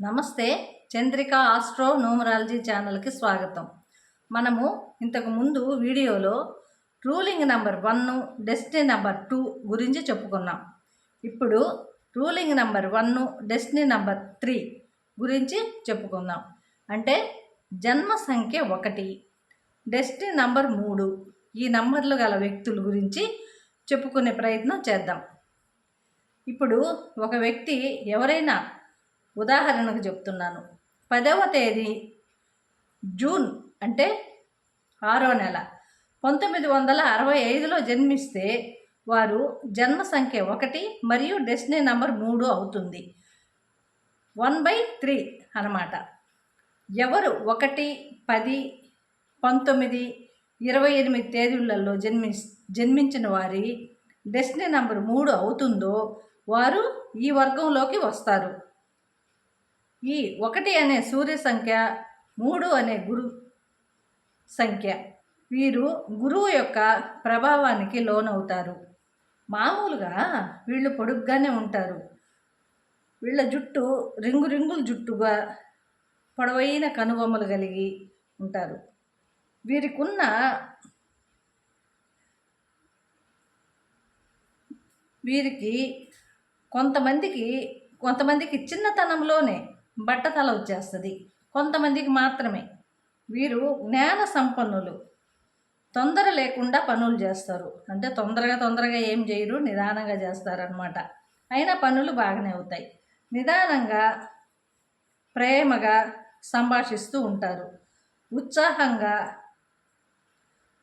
నమస్తే Chandrika astro numerology ఛానల్కి స్వాగతం. మనము ఇంతకు ముందు వీడియోలో ruling number one destiny number two గురించి చెప్పుకున్నాం. ఇప్పుడు ruling number one destiny number three గురించి చెప్పుకుందాం. అంటే జన్మ సంఖ్య ఒకటి డెస్టినీ నంబర్ మూడు ఈ నంబర్లు గల వ్యక్తుల గురించి చెప్పుకునే ప్రయత్నం చేద్దాం. ఇప్పుడు ఒక వ్యక్తి ఎవరైనా ఉదాహరణకు చెప్తున్నాను. పదవ తేదీ జూన్ అంటే ఆరో నెల. పంతొమ్మిది వందల అరవై ఐదులో జన్మిస్తే వారు జన్మ సంఖ్య ఒకటి మరియు డెస్టినీ నంబర్ మూడు అవుతుంది. వన్ బై త్రీ అన్నమాట. ఎవరు ఒకటి పది పంతొమ్మిది ఇరవై ఎనిమిది తేదీలలో జన్మి జన్మించిన వారి డెస్టినీ నంబర్ మూడు అవుతుందో వారు ఈ వర్గంలోకి వస్తారు. ఈ ఒకటి అనే సూర్య సంఖ్య మూడు అనే గురు సంఖ్య. వీరు గురువు యొక్క ప్రభావానికి లోనవుతారు. మామూలుగా వీళ్ళు పొడుగ్గానే ఉంటారు. వీళ్ళ జుట్టు రింగు రింగుల జుట్టుగా పొడవైన కనుబొమ్మలు కలిగి ఉంటారు. వీరికున్న వీరికి కొంతమందికి కొంతమందికి చిన్నతనంలోనే బట్టతల వచ్చేస్తుంది. కొంతమందికి మాత్రమే. వీరు జ్ఞాన సంపన్నులు. తొందర లేకుండా పనులు చేస్తారు. అంటే తొందరగా తొందరగా ఏం చేయరు నిదానంగా చేస్తారనమాట అయినా పనులు బాగానే అవుతాయి. నిదానంగా ప్రేమగా సంభాషిస్తూ ఉంటారు. ఉత్సాహంగా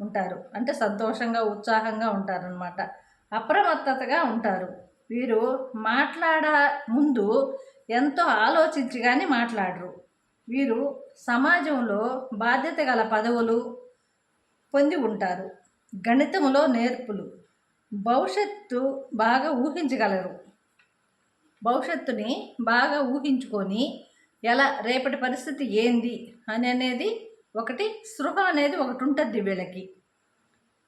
ఉంటారు. అంటే సంతోషంగా ఉత్సాహంగా ఉంటారనమాట అప్రమత్తతగా ఉంటారు. వీరు మాట్లాడ ముందు ఎంతో ఆలోచించి కానీ మాట్లాడరు. వీరు సమాజంలో బాధ్యత గల పదవులు పొంది ఉంటారు. గణితంలో నేర్పులు. భవిష్యత్తు బాగా ఊహించగలరు. భవిష్యత్తుని బాగా ఊహించుకొని ఎలా రేపటి పరిస్థితి ఏంది అని అనేది ఒకటి సృహ అనేది ఒకటి ఉంటుంది వీళ్ళకి.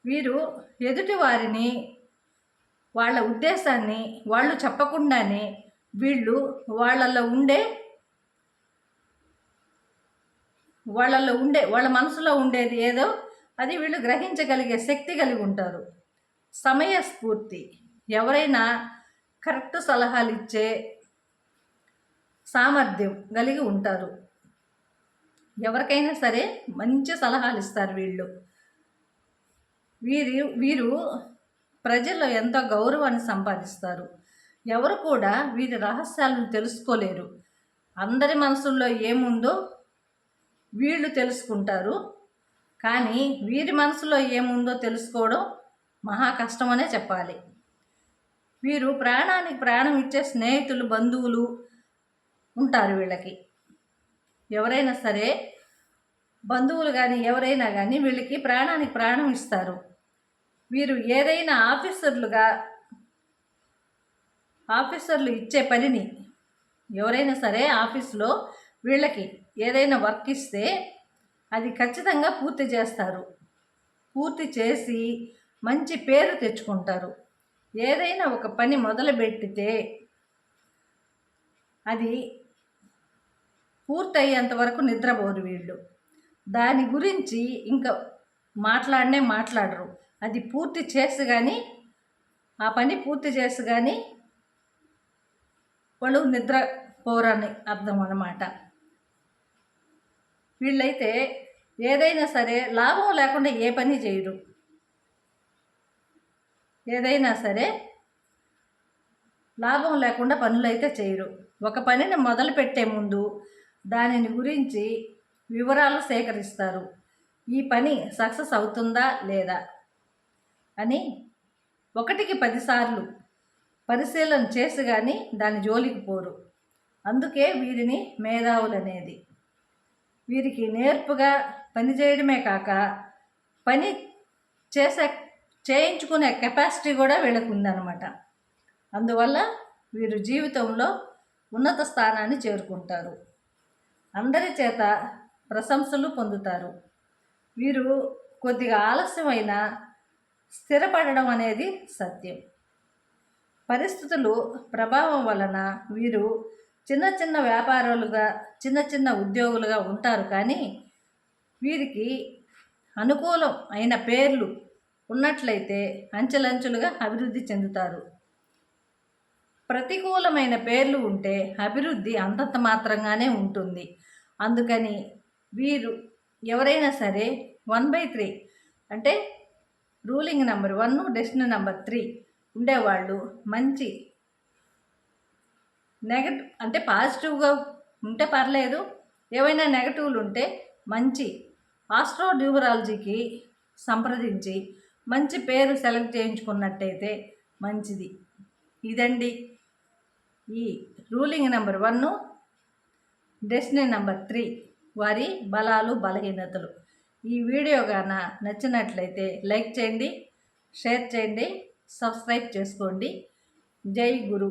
వీరు ఎదుటి వారిని వాళ్ళ ఉద్దేశాన్ని వాళ్ళు చెప్పకుండానే వీళ్ళు వాళ్ళల్లో ఉండే వాళ్ళల్లో ఉండే వాళ్ళ మనసులో ఉండేది ఏదో అది వీళ్ళు గ్రహించగలిగే శక్తి కలిగి ఉంటారు. సమయస్ఫూర్తి. ఎవరైనా కరెక్ట్ సలహాలు ఇచ్చే సామర్థ్యం కలిగి ఉంటారు. ఎవరికైనా సరే మంచి సలహాలు ఇస్తారు వీళ్ళు. వీరి వీరు ప్రజల్లో ఎంతో గౌరవాన్ని సంపాదిస్తారు. ఎవరు కూడా వీరి రహస్యాలను తెలుసుకోలేరు. అందరి మనసుల్లో ఏముందో వీళ్ళు తెలుసుకుంటారు. కానీ వీరి మనసులో ఏముందో తెలుసుకోవడం మహా కష్టమనే చెప్పాలి. వీరు ప్రాణానికి ప్రాణం ఇచ్చే స్నేహితులు బంధువులు ఉంటారు వీళ్ళకి. ఎవరైనా సరే బంధువులు కానీ ఎవరైనా కానీ వీళ్ళకి ప్రాణానికి ప్రాణం ఇస్తారు. వీరు ఏదైనా ఆఫీసర్లుగా ఆఫీసర్లు ఇచ్చే పనిని ఎవరైనా సరే ఆఫీస్లో వీళ్ళకి ఏదైనా వర్క్ ఇస్తే అది ఖచ్చితంగా పూర్తి చేస్తారు. పూర్తి చేసి మంచి పేరు తెచ్చుకుంటారు. ఏదైనా ఒక పని మొదలుపెట్టితే అది పూర్తయ్యేంత వరకు నిద్రపోరు వీళ్ళు. దాని గురించి ఇంకా మాట్లాడనే మాట్లాడరు. అది పూర్తి చేసి కానీ ఆ పని పూర్తి చేసి కానీ వాళ్ళు నిద్ర పోరని అర్థం అన్నమాట వీళ్ళైతే ఏదైనా సరే లాభం లేకుండా ఏ పని చేయరు. ఏదైనా సరే లాభం లేకుండా పనులు అయితే చేయరు. ఒక పనిని మొదలుపెట్టే ముందు దానిని గురించి వివరాలు సేకరిస్తారు. ఈ పని సక్సెస్ అవుతుందా లేదా అని ఒకటికి పదిసార్లు పరిశీలన చేసి కానీ దాని జోలికి పోరు. అందుకే వీరిని మేధావులు అనేది వీరికి నేర్పుగా పని చేయడమే కాక పని చేసే చేయించుకునే కెపాసిటీ కూడా వీళ్ళకు ఉందన్నమాట అందువల్ల వీరు జీవితంలో ఉన్నత స్థానాన్ని చేరుకుంటారు. అందరి చేత ప్రశంసలు పొందుతారు. వీరు కొద్దిగా ఆలస్యమైన స్థిరపడడం అనేది సత్యం. పరిస్థితులు ప్రభావం వలన వీరు చిన్న చిన్న వ్యాపారాలుగా చిన్న చిన్న ఉద్యోగులుగా ఉంటారు. కానీ వీరికి అనుకూలం అయిన పేర్లు ఉన్నట్లయితే అంచెలంచెలుగా అభివృద్ధి చెందుతారు. ప్రతికూలమైన పేర్లు ఉంటే అభివృద్ధి అంతంత మాత్రంగానే ఉంటుంది. అందుకని వీరు ఎవరైనా సరే వన్ బై త్రీ అంటే ruling number one destiny number three ఉండేవాళ్ళు. మంచి నెగటివ్ అంటే పాజిటివ్గా ఉంటే పర్లేదు. ఏవైనా నెగటివ్లు ఉంటే మంచి ఆస్ట్రో న్యూమరాలజీకి సంప్రదించి మంచి పేరు సెలెక్ట్ చేయించుకున్నట్టయితే మంచిది. ఇదండి ఈ ruling number one destiny number three వారి బలాలు బలహీనతలు. ఈ వీడియో గాన నచ్చినట్లయితే లైక్ చేయండి షేర్ చేయండి. సబ్స్క్రైబ్ చేసుకోండి. జై గురు.